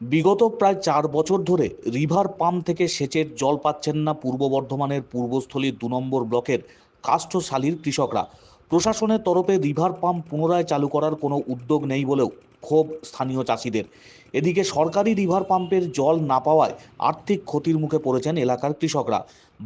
বিগত প্রায় চার বছর ধরে রিভার পাম্প থেকে সেচের জল পাচ্ছেন না পূর্ব বর্ধমানের পূর্বস্থলীর দু নম্বর ব্লকের কাষ্ঠশালীর কৃষকরা। প্রশাসনের তরফে রিভার পাম্প পুনরায় চালু করার কোনো উদ্যোগ নেই বলেও ক্ষোভ স্থানীয় চাষিদের। এদিকে সরকারি রিভার পাম্পের জল না পাওয়ায় আর্থিক ক্ষতির মুখে পড়েছেন এলাকার কৃষকরা।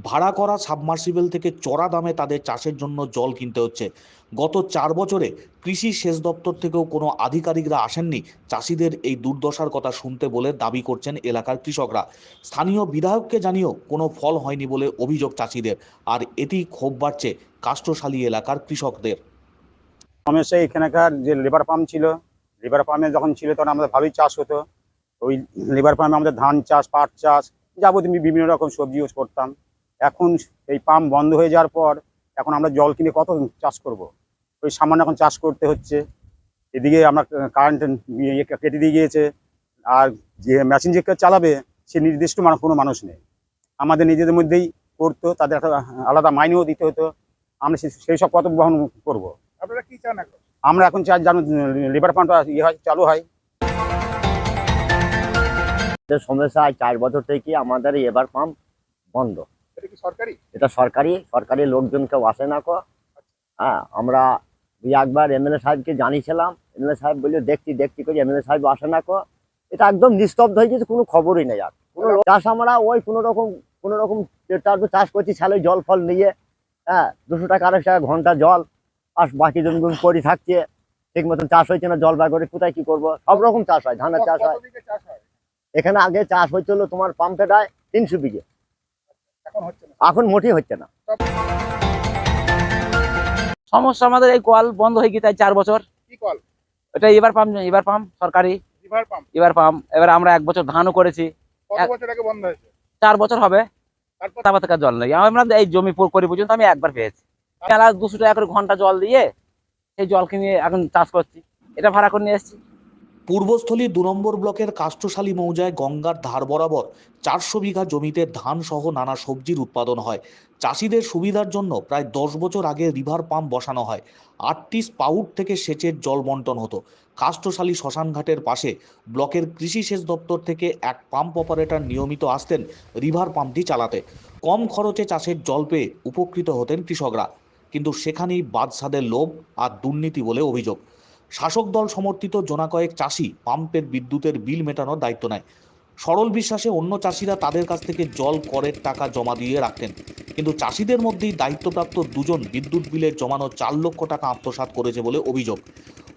ভাড়া করা সাবমার্সিবল থেকে চড়া দামে তাদের চাষের জন্য জল কিনতে হচ্ছে। গত চার বছরে কৃষি সেচ দপ্তর থেকেও কোনো আধিকারিকরা আসেননি চাষিদের এই দুর্দশার কথা শুনতে বলে দাবি করছেন এলাকার কৃষকরা। স্থানীয় বিধায়ককে জানিয়েও কোনো ফল হয়নি বলে অভিযোগ চাষিদের। আর এটি ক্ষোভ বাড়ছে কাষ্ঠশালী এলাকার কৃষকদের। সমস্যা এখানকার যে লেবার পাম্প ছিল লেবার পাম্পে যখন ছিল তখন আমাদের ভালোই চাষ হতো। ওই লেবার পাম্পে আমাদের ধান চাষ, পাট চাষ যাবতীয় বিভিন্ন রকম সবজি ইউজ করতাম। এখন এই পাম্প বন্ধ হয়ে যাওয়ার পর এখন আমরা জল কিনে কত চাষ করব। ওই সামান্য এখন চাষ করতে হচ্ছে। এদিকে আমরা কারেন্ট কেটে দিয়ে গিয়েছে। আর যে মেশিন যে চালাবে, সে নির্দিষ্ট কোনো মানুষ নেই। আমাদের নিজেদের মধ্যেই করতো, তাদের একটা আলাদা মাইনেও দিতে হতো। আমরা সেই সব কত বহন করব। আপনারা কি চান এখন? আমরা এখন চাই যেন লিভার পাম্পটা ইয়ে হয় চালু হয়। সমস্যা আজ চার বছর থেকে আমাদের এবার পাম্প বন্ধ। এটা সরকারি? এটা সরকারি সরকারি লোকজন কেউ আসে না কো। হ্যাঁ আমরা দুই একবার এমএলএ সাহেবকে জানিয়েছিলাম এমএলএ সাহেব বলল দেখছি দেখছি করে। এমএলএ সাহেব আসে না কো। এটা একদম নিস্তব্ধ হয়ে গেছে কোনো খবরই নেই আর। কোনো চাষ আমরা ওই কোনো রকম কোনো রকম চাষ করছি ছালে জল ফল নিয়ে হ্যাঁ দুশো টাকা আড়াইশো টাকা ঘণ্টা জল। আর বাকি জমিগুলো পরি থাকছে ঠিক মতন চাষ হয়েছে না জল বার করে কোথায় কি করব? সব রকম চাষ হয় ধানের চাষ হয়। হয়? এখানে আগে চাষ হয়েছিল তোমার পাম্পেটায় তিনশো বিঘে। এখন হচ্ছে না। এখন মোটেই হচ্ছে না। সমস্যা আমাদের এই কল বন্ধ হয়ে গিয়ে চার বছর। এটা এবার পাম্প এবার পাম্প সরকারি। এবার পাম্প এবার আমরা এক বছর ধানও করেছি। কত এক- বছর আগে বন্ধ হয়েছে? চার বছর হবে। তারপর? জল নেই। আমরা এই জমি পুর করি পর্যন্ত আমি একবার পেয়েছি। মেলা দুশো টাকা করে ঘণ্টা জল দিয়ে সেই জল কিনে এখন চাষ করছি। এটা ভাড়া করে নিয়ে এসেছি। পূর্বস্থলী দু নম্বর ব্লকের কাষ্ঠশালী মৌজায় গঙ্গার ধার বরাবর চারশো বিঘা জমিতে ধান সহ নানা সবজির উৎপাদন হয়। চাষিদের সুবিধার জন্য প্রায় দশ বছর আগে রিভার পাম্প বসানো হয়। আটটি স্পাউট থেকে সেচের জল বন্টন হতো। কাষ্ঠশালী শ্মশানঘাটের পাশে ব্লকের কৃষি সেচ দপ্তর থেকে এক পাম্প অপারেটর নিয়মিত আসতেন রিভার পাম্পটি চালাতে। কম খরচে চাষের জল পেয়ে উপকৃত হতেন কৃষকরা। কিন্তু সেখানেই বাদশাদের লোভ আর দুর্নীতি বলে অভিযোগ। শাসক দল সমর্থিত জোনা কয়েক চাষি পাম্পের বিদ্যুতের বিল মেটানোর দায়িত্ব নেয়। সরল বিশ্বাসে অন্য চাষিরা তাদের কাছ থেকে জল, করের টাকা জমা দিয়ে রাখতেন। কিন্তু চাষিদের মধ্যেই দায়িত্বপ্রাপ্ত দুজন বিদ্যুৎ বিলের জমানো চার লক্ষ টাকা আত্মসাৎ করেছে বলে অভিযোগ।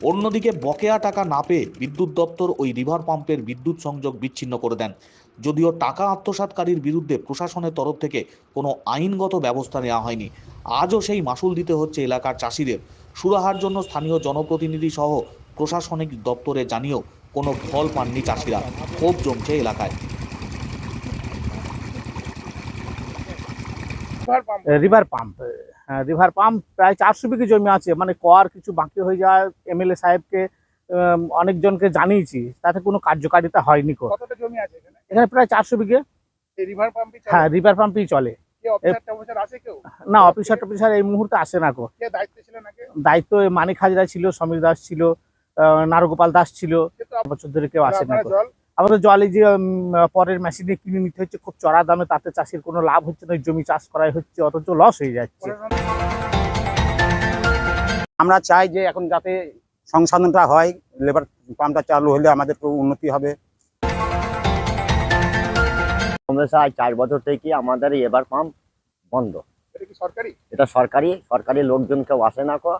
অন্যদিকে বকেয়া টাকা না পেয়ে বিদ্যুৎ দপ্তর ওই রিভার পাম্পের বিদ্যুৎ সংযোগ বিচ্ছিন্ন করে দেন। যদিও টাকা আত্মসাৎকারীর বিরুদ্ধে প্রশাসনের তরফ থেকে কোনো আইনগত ব্যবস্থা নেওয়া হয়নি। আজও সেই মাসুল দিতে হচ্ছে এলাকার চাষিদের। সুরাহার জন্য স্থানীয় জনপ্রতিনিধি সহ প্রশাসনিক দপ্তরে জানিয়েও কোনো ফল পাননি চাষিরা। ক্ষোভ জমছে এলাকায়। রিভার পাম্প রিভার পাম্প হ্যাঁ রিভার পাম্প প্রায় চারশো বিঘে জমি আছে। মানে কর কিছু বাকি হয়ে যায় এমএলএ সাহেবকে অনেকজনকে জানিয়েছি। তাতে কোনো কার্যকারিতা হয়নি কো কতটা জমি আছে এখানে প্রায় চারশো বিঘে। হ্যাঁ রিভার পাম্পই চলে। কে অফিসার টফিসার আছে কেউ? না অফিসার টফিসার এই মুহূর্তে আসে না কো দায়িত্ব মানিক হাজরা ছিল সমীর দাস ছিল নারগোপাল দাস ছিল। বছর ধরে কেউ আসে না জল? আমাদের জলে যে পরের মেশিনে কিনে নিতে হচ্ছে খুব চড়া দামে তাতে চাষির কোনো লাভ হচ্ছে না জমি চাষ করাই হচ্ছে অথচ লস হয়ে যাচ্ছে। আমরা চাই যে এখন যাতে সংশোধনটা হয় লেবার পাম্পটা চালু হলে আমাদের উন্নতি হবে। সমস্যা আজ চার বছর থেকে আমাদের এবার পাম্প বন্ধ। এটা সরকারি? এটা সরকারি সরকারি লোকজন কেউ আসে না কো।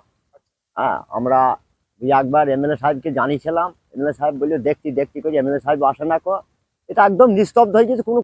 হ্যাঁ আমরা দুই একবার এমএলএ সাহেবকে জানিয়েছিলাম। এমএলএ সাহেব বলল দেখছি দেখছি। করে এমএলএ সাহেব আসে না কো। এটা একদম নিস্তব্ধ হয়ে গেছে কোনো